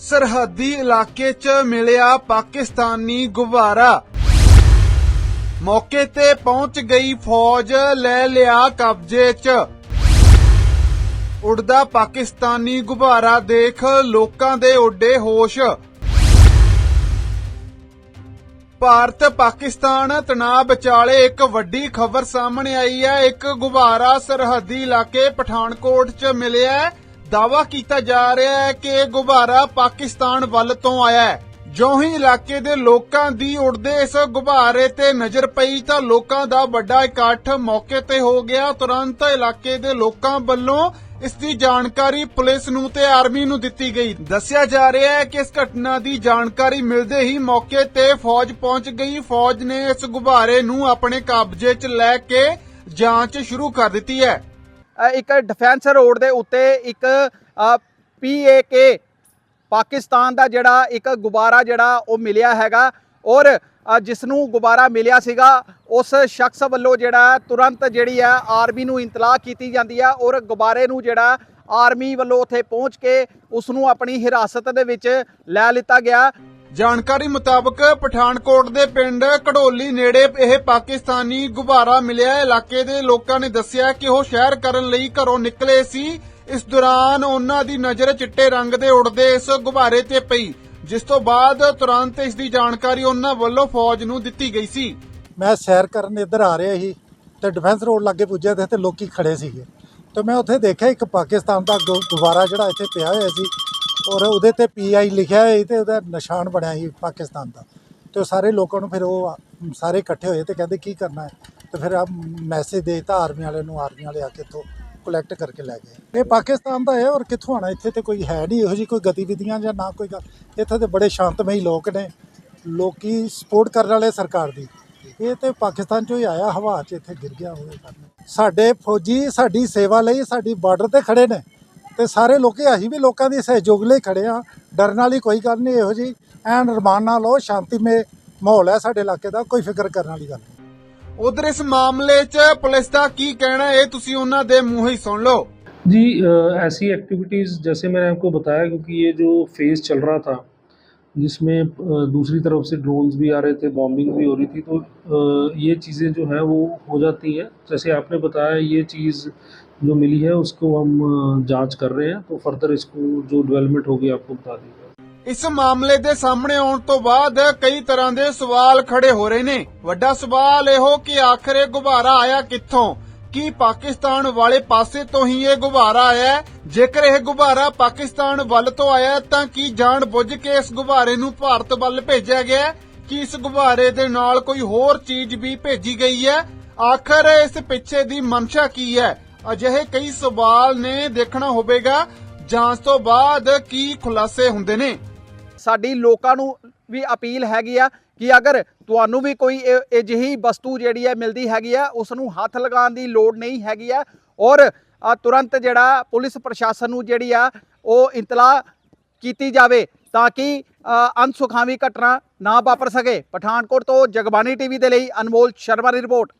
ਸਰਹੱਦੀ ਇਲਾਕੇ 'ਚ ਮਿਲਿਆ ਪਾਕਿਸਤਾਨੀ ਗੁਬਾਰਾ। ਮੌਕੇ ਤੇ ਪਹੁੰਚ ਗਈ ਫੌਜ, ਲੈ ਲਿਆ ਕਬਜ਼ੇ 'ਚ। ਉੜਦਾ ਪਾਕਿਸਤਾਨੀ ਗੁਬਾਰਾ ਦੇਖ ਲੋਕਾਂ ਦੇ ਉੱਡੇ ਹੋਸ਼। ਭਾਰਤ ਪਾਕਿਸਤਾਨ ਤਣਾਅ ਵਿਚਾਲੇ ਇੱਕ ਵੱਡੀ ਖਬਰ ਸਾਹਮਣੇ ਆਈ ਹੈ। ਇੱਕ ਗੁਬਾਰਾ ਸਰਹੱਦੀ ਇਲਾਕੇ ਪਠਾਨਕੋਟ 'ਚ ਮਿਲਿਆ ਦਾਵਾ ਕੀਤਾ ਜਾ ਰਿਹਾ ਹੈ ਕਿ ਇਹ ਗੁਬਾਰਾ ਪਾਕਿਸਤਾਨ ਵੱਲ ਤੋਂ ਆਇਆ ਹੈ। ਜੋ ਹੀ ਇਲਾਕੇ ਦੇ ਲੋਕਾਂ ਦੀ ਉੜਦੇ ਇਸ ਗੁਬਾਰੇ ਤੇ ਨਜ਼ਰ ਪਈ ਤਾਂ ਲੋਕਾਂ ਦਾ ਵੱਡਾ ਇਕੱਠ ਮੌਕੇ ਤੇ ਹੋ ਗਿਆ। ਤੁਰੰਤ ਇਲਾਕੇ ਦੇ ਲੋਕਾਂ ਵੱਲੋਂ ਇਸ ਦੀ ਜਾਣਕਾਰੀ ਪੁਲਿਸ ਨੂੰ ਤੇ ਆਰਮੀ ਨੂੰ ਦਿੱਤੀ ਗਈ। ਦੱਸਿਆ ਜਾ ਰਿਹਾ ਹੈ ਕਿ ਇਸ ਘਟਨਾ ਦੀ ਜਾਣਕਾਰੀ ਮਿਲਦੇ ਹੀ ਮੌਕੇ ਤੇ ਫੌਜ ਪਹੁੰਚ ਗਈ। ਫੌਜ ਨੇ ਇਸ ਗੁਬਾਰੇ ਨੂੰ ਆਪਣੇ ਕਬਜ਼ੇ 'ਚ ਲੈ ਕੇ ਜਾਂਚ ਸ਼ੁਰੂ ਕਰ ਦਿੱਤੀ ਹੈ। ਇੱਕ ਡਿਫੈਂਸ ਰੋਡ ਦੇ ਉੱਤੇ ਇੱਕ ਪੀਏਕੇ ਪਾਕਿਸਤਾਨ ਦਾ ਜਿਹੜਾ ਇੱਕ ਗੁਬਾਰਾ ਜਿਹੜਾ ਉਹ ਮਿਲਿਆ ਹੈਗਾ ਔਰ ਜਿਸ ਨੂੰ ਗੁਬਾਰਾ ਮਿਲਿਆ ਸੀਗਾ, ਉਸ ਸ਼ਖਸ ਵੱਲੋਂ ਜਿਹੜਾ ਤੁਰੰਤ ਜਿਹੜੀ ਹੈ ਆਰਮੀ ਨੂੰ ਇਤਲਾਹ ਕੀਤੀ ਜਾਂਦੀ ਹੈ ਔਰ ਗੁਬਾਰੇ ਨੂੰ ਜਿਹੜਾ ਆਰਮੀ ਵੱਲੋਂ ਉੱਥੇ ਪਹੁੰਚ ਕੇ ਉਸ ਨੂੰ ਆਪਣੀ ਹਿਰਾਸਤ ਦੇ ਵਿੱਚ ਲੈ ਲਿੱਤਾ ਗਿਆ ਜਾਣਕਾਰੀ ਮੁਤਾਬਕ ਪਠਾਨਕੋਟ ਦੇ ਪਿੰਡ ਕਢੋਲੀ ਨੇੜੇ ਇਹ ਪਾਕਿਸਤਾਨੀ ਗੁਬਾਰਾ ਮਿਲਿਆ। ਇਲਾਕੇ ਦੇ ਲੋਕਾਂ ਨੇ ਦੱਸਿਆ ਕਿ ਉਹ ਸ਼ਹਿਰ ਕਰਨ ਲਈ ਘਰੋਂ ਨਿਕਲੇ ਸੀ। ਇਸ ਦੌਰਾਨ ਉਹਨਾਂ ਦੀ ਨਜ਼ਰ ਚਿੱਟੇ ਰੰਗ ਦੇ ਉੜਦੇ ਇਸ ਗੁਬਾਰੇ ਤੇ ਪਈ, ਜਿਸ ਤੋਂ ਬਾਅਦ ਤੁਰੰਤ ਇਸ ਦੀ ਜਾਣਕਾਰੀ ਉਹਨਾਂ ਵੱਲੋਂ ਫੌਜ ਨੂੰ ਦਿੱਤੀ ਗਈ ਸੀ। ਮੈਂ ਸੈਰ ਕਰਨ ਇੱਧਰ ਆ ਰਿਹਾ ਸੀ ਤੇ ਡਿਫੈਂਸ ਰੋਡ ਲਾਗੇ ਪੁੱਜਿਆ ਤੇ ਇੱਥੇ ਲੋਕੀ ਖੜੇ ਸੀਗੇ। ਤੇ ਮੈਂ ਉੱਥੇ ਦੇਖਿਆ ਇੱਕ ਪਾਕਿਸਤਾਨ ਦਾ ਗੁਬਾਰਾ ਜਿਹੜਾ ਇੱਥੇ ਪਿਆ ਹੋਇਆ ਸੀ। ਔਰ ਉਹਦੇ ਤੇ ਪੀਆਈ ਲਿਖਿਆ ਹੋਇਆ ਸੀ ਤੇ ਉਹਦਾ ਨਿਸ਼ਾਨ ਬਣਿਆ ਸੀ ਪਾਕਿਸਤਾਨ ਦਾ। ਤੇ ਉਹ ਸਾਰੇ ਲੋਕਾਂ ਨੂੰ ਫਿਰ ਉਹ ਸਾਰੇ ਇਕੱਠੇ ਹੋਏ ਤੇ ਕਹਿੰਦੇ ਕੀ ਕਰਨਾ ਹੈ? ਤੇ ਫਿਰ ਆ ਮੈਸੇਜ ਦੇਤਾ ਆਰਮੀ ਵਾਲੇ ਨੂੰ ਆਰਮੀ ਵਾਲੇ ਆ ਕੇ ਇੱਥੋਂ ਕਲੈਕਟ ਕਰਕੇ ਲੈ ਗਏ। ਇਹ ਪਾਕਿਸਤਾਨ ਦਾ ਹੈ ਔਰ ਕਿੱਥੋਂ ਆਣਾ ਇੱਥੇ ਤੇ ਕੋਈ ਹੈ ਨਹੀਂ ਇਹੋ ਜੀ ਕੋਈ ਗਤੀਵਿਧੀਆਂ ਜਾਂ ਨਾ ਕੋਈ ਗੱਲ। ਇੱਥੇ ਤੇ ਬੜੇ ਸ਼ਾਂਤਮਈ ਲੋਕ ਨੇ, ਲੋਕੀ ਸਪੋਰਟ ਕਰਨ ਵਾਲੇ ਸਰਕਾਰ ਦੀ। ਇਹ ਤੇ ਪਾਕਿਸਤਾਨ ਚੋਂ ਹੀ ਆਇਆ, ਹਵਾ 'ਚ ਇੱਥੇ ਗਿਰ ਗਿਆ ਹੋਵੇ। ਕਰਨ ਸਾਡੇ ਫੌਜੀ ਸਾਡੀ ਸੇਵਾ ਲਈ ਸਾਡੀ ਬਾਰਡਰ ਤੇ ਖੜੇ ਨੇ। ਤੇ ਸਾਰੇ ਲੋਕੀ ਅਸੀਂ ਵੀ ਲੋਕਾਂ ਦੀ ਸਹਿਯੋਗ ਲਈ ਖੜੇ ਆ ਡਰਨ ਵਾਲੀ ਕੋਈ ਗੱਲ ਨਹੀਂ ਇਹੋ ਜੀ ਐਨ ਰਮਾਨ ਨਾਲ ਲਓ ਸ਼ਾਂਤੀਮਈ ਮਾਹੌਲ ਹੈ ਸਾਡੇ ਇਲਾਕੇ ਦਾ ਕੋਈ ਫਿਕਰ ਕਰਨ ਵਾਲੀ ਗੱਲ ਨਹੀਂ ਉਧਰ ਇਸ ਮਾਮਲੇ 'ਚ ਪੁਲਿਸ ਦਾ ਕੀ ਕਹਿਣਾ ਹੈ ਇਹ ਤੁਸੀਂ ਉਹਨਾਂ ਦੇ ਮੂੰਹ ਹੀ ਸੁਣ ਲਓ जी अ, ऐसी एक्टिविटीज़ जैसे मैंने आपको बताया क्योंकि ये जो फेज़ चल रहा था जिसमें अ, दूसरी तरफ से ड्रोन्स भी आ रहे थे बॉम्बिंग भी हो रही थी तो अ, ये चीज़ें जो हैं वो हो जाती हैं जैसे आपने बताया ये चीज़ जो मिली है उसको हम अ, जांच कर रहे हैं तो फर्दर इसको जो डेवलपमेंट होगी आपको बता देंगे ਇਸ ਮਾਮਲੇ ਦੇ ਸਾਹਮਣੇ ਆਉਣ ਤੋਂ ਬਾਅਦ ਕਈ ਤਰ੍ਹਾਂ ਦੇ ਸਵਾਲ ਖੜੇ ਹੋ ਰਹੇ ਨੇ ਵੱਡਾ ਸਵਾਲ ਇਹੋ ਕਿ ਆਖਰ ਇਹ ਗੁਬਾਰਾ ਆਇਆ ਕਿੱਥੋਂ ਕੀ ਪਾਕਿਸਤਾਨ ਵਾਲੇ ਪਾਸੇ ਤੋਂ ਹੀ ਇਹ ਗੁਬਾਰਾ ਆਇਆ ਜੇਕਰ ਇਹ ਗੁਬਾਰਾ ਪਾਕਿਸਤਾਨ ਵੱਲ ਤੋਂ ਆਇਆ ਹੈ, ਤਾਂ ਕੀ ਜਾਣ ਬੁੱਝ ਕੇ ਇਸ ਗੁਬਾਰੇ ਨੂੰ ਭਾਰਤ ਵੱਲ ਭੇਜਿਆ ਗਿਆ ਹੈ? ਕੀ ਇਸ ਗੁਬਾਰੇ ਦੇ ਨਾਲ ਕੋਈ ਹੋਰ ਚੀਜ਼ ਵੀ ਭੇਜੀ ਗਈ ਹੈ? ਆਖਰ ਇਸ ਪਿੱਛੇ ਦੀ ਮਨਸ਼ਾ ਕੀ ਹੈ? ਅਜਿਹੇ ਕਈ ਸਵਾਲ ਨੇ ਦੇਖਣਾ ਹੋਵੇਗਾ। ਜਾਂਚ ਤੋਂ ਬਾਅਦ ਕੀ ਖੁਲਾਸੇ ਹੁੰਦੇ ਨੇ? ਸਾਡੀ ਲੋਕਾਂ ਨੂੰ ਵੀ ਅਪੀਲ ਹੈਗੀ ਆ ਕਿ ਅਗਰ ਤੁਹਾਨੂੰ ਵੀ ਕੋਈ ਇਹ- ਅਜਿਹੀ ਵਸਤੂ ਜਿਹੜੀ ਹੈ ਮਿਲਦੀ ਹੈਗੀ ਆ ਉਸ ਨੂੰ ਹੱਥ ਲਗਾਉਣ ਦੀ ਲੋੜ ਨਹੀਂ ਹੈਗੀ ਆ ਔਰ ਤੁਰੰਤ ਜਿਹੜਾ ਪੁਲਿਸ ਪ੍ਰਸ਼ਾਸਨ ਨੂੰ ਜਿਹੜੀ ਆ ਉਹ ਇਤਲਾਹ ਕੀਤੀ ਜਾਵੇ ਤਾਂ ਕਿ ਅ, ਅਨਸੁਖਾਵੀ ਘਟਨਾ ਨਾ ਵਾਪਰ ਸਕੇ। ਪਠਾਨਕੋਟ ਤੋਂ ਜਗਬਾਨੀ ਟੀਵੀ ਦੇ ਲਈ ਅਨਮੋਲ ਸ਼ਰਮਾ ਦੀ ਰਿਪੋਰਟ।